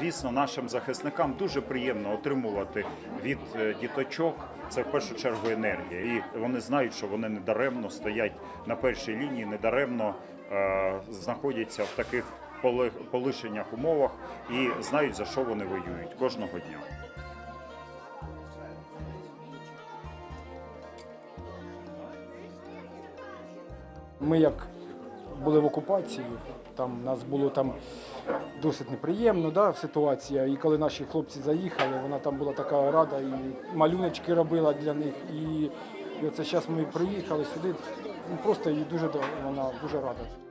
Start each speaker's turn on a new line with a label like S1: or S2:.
S1: Звісно, нашим захисникам дуже приємно отримувати від е, діточок. Це в першу чергу енергія, і вони знають, що вони недаремно стоять на першій лінії, недаремно е, знаходяться в таких полишеннях умовах і знають за що вони воюють кожного дня.
S2: Ми як були в окупації, там нас було там досить неприємно, да, ситуація. І коли наші хлопці заїхали, вона там була така рада, і малюночки робила для них. І, і оце зараз ми приїхали сюди, ну, просто їй дуже вона дуже рада.